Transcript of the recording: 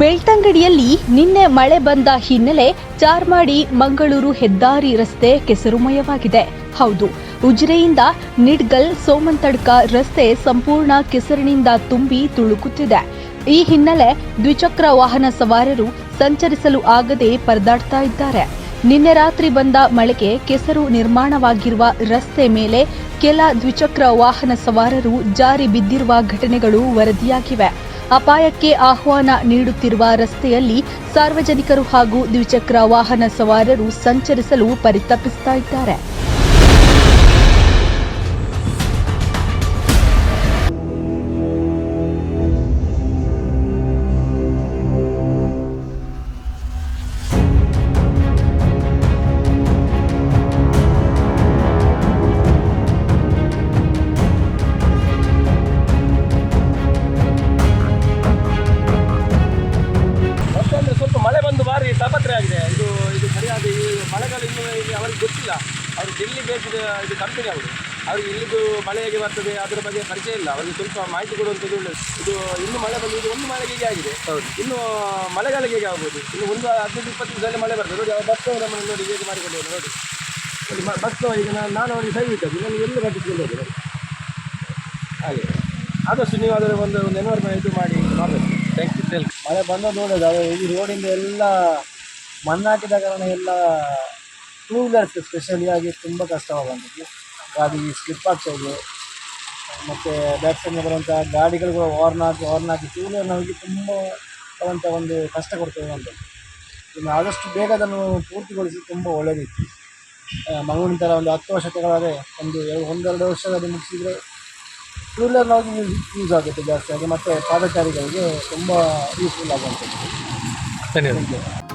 ಬೆಳ್ತಂಗಡಿಯಲ್ಲಿ ನಿನ್ನೆ ಮಳೆ ಬಂದ ಹಿನ್ನೆಲೆ ಚಾರ್ಮಾಡಿ ಮಂಗಳೂರು ಹೆದ್ದಾರಿ ರಸ್ತೆ ಕೆಸರುಮಯವಾಗಿದೆ. ಹೌದು, ಉಜಿರೆಯಿಂದ ನಿಡ್ಗಲ್ ಸೋಮಂತಡ್ಕ ರಸ್ತೆ ಸಂಪೂರ್ಣ ಕೆಸರಿನಿಂದ ತುಂಬಿ ತುಳುಕುತ್ತಿದೆ. ಈ ಹಿನ್ನೆಲೆ ದ್ವಿಚಕ್ರ ವಾಹನ ಸವಾರರು ಸಂಚರಿಸಲು ಆಗದೆ ಪರದಾಡ್ತಾ ಇದ್ದಾರೆ. ನಿನ್ನೆ ರಾತ್ರಿ ಬಂದ ಮಳೆಗೆ ಕೆಸರು ನಿರ್ಮಾಣವಾಗಿರುವ ರಸ್ತೆ ಮೇಲೆ ಕೆಲ ದ್ವಿಚಕ್ರ ವಾಹನ ಸವಾರರು ಜಾರಿ ಬಿದ್ದಿರುವ ಘಟನೆಗಳು ವರದಿಯಾಗಿವೆ. ಅಪಾಯಕ್ಕೆ ಆಹ್ವಾನ ನೀಡುತ್ತಿರುವ ರಸ್ತೆಯಲ್ಲಿ ಸಾರ್ವಜನಿಕರು ಹಾಗೂ ದ್ವಿಚಕ್ರ ವಾಹನ ಸವಾರರು ಸಂಚರಿಸಲು ಪರಿತಪಿಸ್ತಾ ಸರಿಯಾದ ಈ ಮಳೆಗಾಲ ಇನ್ನು ಇಲ್ಲಿ ಅವ್ರಿಗೆ ಗೊತ್ತಿಲ್ಲ. ಅವರು ಡೆಲ್ಲಿ ಬೇಸ್ಡ್ ಇದು ಕಂಪನಿ ಅವರು. ಅವ್ರಿಗೆ ಇಲ್ಲಿದು ಮಳೆ ಹೇಗೆ ಬರ್ತದೆ ಅದರ ಬಗ್ಗೆ ಪರಿಚಯ ಇಲ್ಲ. ಅವರಿಗೆ ಸ್ವಲ್ಪ ಮಾಹಿತಿ ಕೊಡುವಂಥದ್ದು ಒಳ್ಳೆಯದು ಇದು ಇನ್ನು ಮಳೆ ಬಂದು ಇದು ಒಂದು ಮಳೆಗೆ ಹೇಗೆ ಆಗಿದೆ. ಹೌದು. ಇನ್ನು ಮಳೆಗಾಲಕ್ಕೆ ಹೇಗೆ ಆಗ್ಬೋದು. ಇನ್ನು ಒಂದು ಹದಿನೈದು ಇಪ್ಪತ್ತು ದಿವಸದಲ್ಲಿ ಮಳೆ ಬರ್ತದೆ. ನೋಡಿ ಬಸ್ ನಮ್ಮನ್ನು ನೋಡಿ ಹೇಗೆ ಮಾಡಿಕೊಂಡು ನೋಡಿ. ನೋಡಿ ಬಸ್ ಈಗ ನಾನು ನಾನು ಅವರಿಗೆ ಸೈ ಬಿಟ್ಟದ್ದು. ನಾನು ಎಲ್ಲೂ ಕಟ್ಟಿಸ್ಕೊಂಡು ಹೋಗಿ ನೋಡಿ ಹಾಗೆ. ಆದಷ್ಟು ನೀವು ಅದರ ಒಂದು ಒಂದು ಎನ್ವೈರ್ಮೆಂಟ್ ಇದು ಮಾಡಿ ಮಾಡಬೇಕು. ಥ್ಯಾಂಕ್ ಯು ಮಳೆ ಬಂದ ನೋಡೋದು ಅದು ಈ ರೋಡಿಂದ ಎಲ್ಲ ಮಣ್ಣಾಕಿದ ಕಾರಣ ಎಲ್ಲ ಟೂ ವೀಲರ್ಸ್ ಸ್ಪೆಷಲಿ ಆಗಿ ತುಂಬ ಕಷ್ಟವಾಗುವಂಥದ್ದು. ಗಾಡಿ ಸ್ಲಿಪ್ ಆಗ್ತಾಯಿದೆ ಮತ್ತು ಬ್ಯಾಕ್ ಸೈಡ್ನ ಬರುವಂಥ ಗಾಡಿಗಳು ಕೂಡ ವಾರ್ನ್ ಹಾಕಿ ವಾರ್ನ್ ಹಾಕಿ ಟೂ ವೀಲರ್ ನಮಗೆ ತುಂಬ ಅಂತ ಒಂದು ಕಷ್ಟ ಕೊಡ್ತದೆ ಅಂತ ಇನ್ನು ಆದಷ್ಟು ಬೇಗ ಅದನ್ನು ಪೂರ್ತಿಗೊಳಿಸಿ ತುಂಬ ಒಳ್ಳೆಯದಿತ್ತು ಮಗುವಿನ ಮಂಗಳೂರಿನ ಥರ ಒಂದು ಹತ್ತು ವರ್ಷ ತಗೊಳ್ಳೋದೇ ಒಂದು ಎರಡು ಒಂದೆರಡು ವರ್ಷದಲ್ಲಿ ಮುಗಿಸಿದರೆ ಟೂ ವೀಲರ್ ನಾವು ಯೂಸ್ ಆಗುತ್ತೆ ಜಾಸ್ತಿ ಆಗಿ. ಮತ್ತು ಪಾದಚಾರಿಗಳಿಗೆ ತುಂಬ ಯೂಸ್ಫುಲ್ ಆಗುವಂಥದ್ದು.